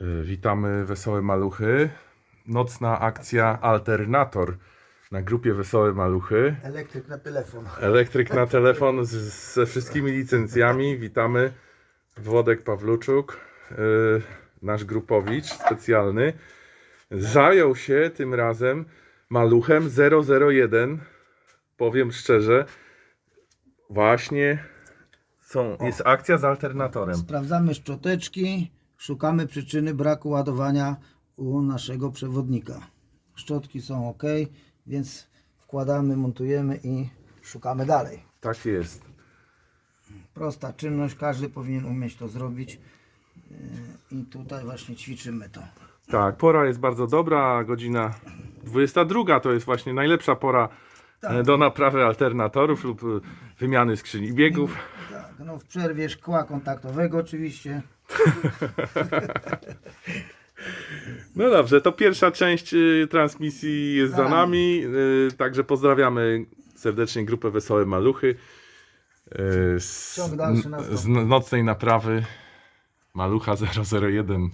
Y, Witamy Wesołe Maluchy. Nocna akcja Alternator na grupie Wesołe Maluchy. Elektryk na telefon. Elektryk na telefon z, ze wszystkimi licencjami. Witamy. Włodek Pawluczuk, y, nasz grupowicz specjalny, zajął się tym razem maluchem 001. Powiem szczerze, właśnie są, jest akcja z alternatorem. Sprawdzamy szczoteczki, szukamy przyczyny braku ładowania u naszego przewodnika. Szczotki są ok, więc wkładamy, montujemy i szukamy dalej. Tak jest. Prosta czynność, każdy powinien umieć to zrobić. Yy, I tutaj właśnie ćwiczymy to. Tak, pora jest bardzo dobra, godzina 22 to jest właśnie najlepsza pora Tak. e, do naprawy alternatorów lub e, wymiany skrzyni biegów. Tak, no w przerwie szkła kontaktowego oczywiście. No dobrze, to pierwsza część y, transmisji jest za Za nami, y, także pozdrawiamy serdecznie grupę Wesołe Maluchy y, z, Ciąg dalszy nastąpi. z nocnej naprawy Malucha 001.